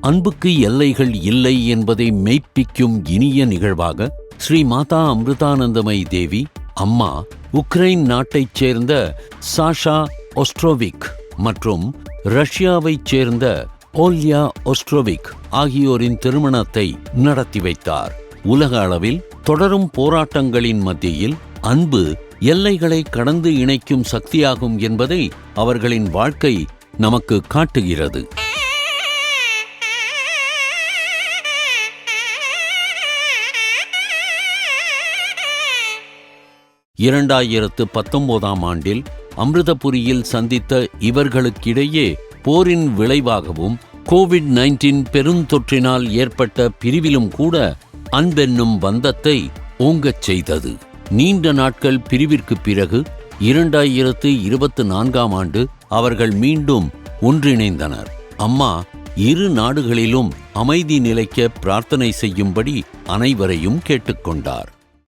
அன்புக்கு எல்லைகள் இல்லை என்பதை மெய்ப்பிக்கும் இனிய நிகழ்வாக ஸ்ரீ மாதா அமிர்தானந்தமய் தேவி அம்மா உக்ரைன் நாட்டைச் சேர்ந்த சாஷா ஒஸ்ட்ரோவிக் மற்றும் ரஷ்யாவைச் சேர்ந்த ஓல்யா ஒஸ்ட்ரோவிக் ஆகியோரின் திருமணத்தை நடத்தி வைத்தார். உலக அளவில் தொடரும் போராட்டங்களின் மத்தியில் அன்பு எல்லைகளை கடந்து இணைக்கும் சக்தியாகும் என்பதை அவர்களின் வாழ்க்கை நமக்கு காட்டுகிறது. இரண்டாயிரத்து பத்தொன்பதாம் ஆண்டில் அமிர்தபுரியில் சந்தித்த இவர்களுக்கிடையே போரின் விளைவாகவும் கோவிட் நைன்டீன் பெருந்தொற்றினால் ஏற்பட்ட பிரிவிலும் கூட அன்பென்னும் பந்தத்தை ஓங்கச் செய்தது. நீண்ட நாட்கள் பிரிவிற்கு பிறகு இரண்டாயிரத்து இருபத்து நான்காம் ஆண்டு அவர்கள் மீண்டும் ஒன்றிணைந்தனர். அம்மா இரு நாடுகளிலும் அமைதி நிலைக்க பிரார்த்தனை செய்யும்படி அனைவரையும் கேட்டுக்கொண்டார்.